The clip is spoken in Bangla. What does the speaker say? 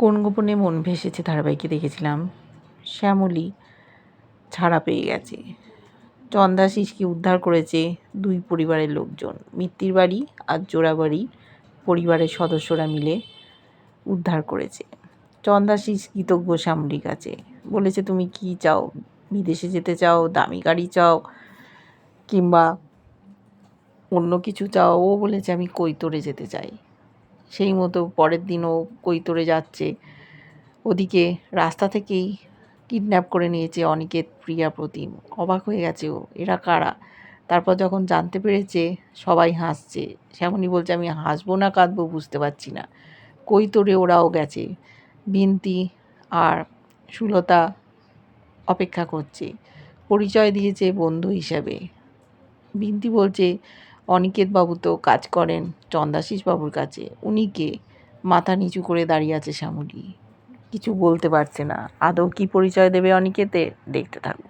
কোন গোপনে মন ভেসেছে ধারাবাহিকে দেখেছিলাম? শ্যামলী ছাড়া পেয়ে গেছে। চন্দাশিসকে উদ্ধার করেছে দুই পরিবারের লোকজন। মিত্তির বাড়ি আর জোড়াবাড়ি পরিবারের সদস্যরা মিলে উদ্ধার করেছে। চন্দাশিস কৃতজ্ঞ শ্যামলির কাছে। বলেছে, তুমি কি চাও? বিদেশে যেতে চাও? দামি গাড়ি চাও? কিংবা অন্য কিছু চাও? ও বলেছে, আমি কৈতরে যেতে চাই। সেই মতো পরের দিনও কৈতরে যাচ্ছে। ওদিকে রাস্তা থেকেই কিডন্যাপ করে নিয়েছে অনিকেত, প্রিয়া, প্রতিম। অবাক হয়ে গেছে ও। এরা কারা? তারপর যখন জানতে পেরেছে, সবাই হাসছে। সেমনই বলছে, আমি হাসবো না, কাঁদবো, বুঝতে পারছি না। কৈতরে ওরাও গেছে। বিনতি আর সুলতা অপেক্ষা করছে। পরিচয় দিয়েছে বন্ধু হিসাবে। বিনতি বলছে অনিকেত বাবু তো কাজ করেন, চন্দাশিস বাবুর কাছে। উনি কে? মাথা নিচু করে দাঁড়িয়ে আছে শ্যামলী। কিছু বলতে পারছে না। আদৌ কি পরিচয় দেবে অনিকেতে দেখতে থাকুন।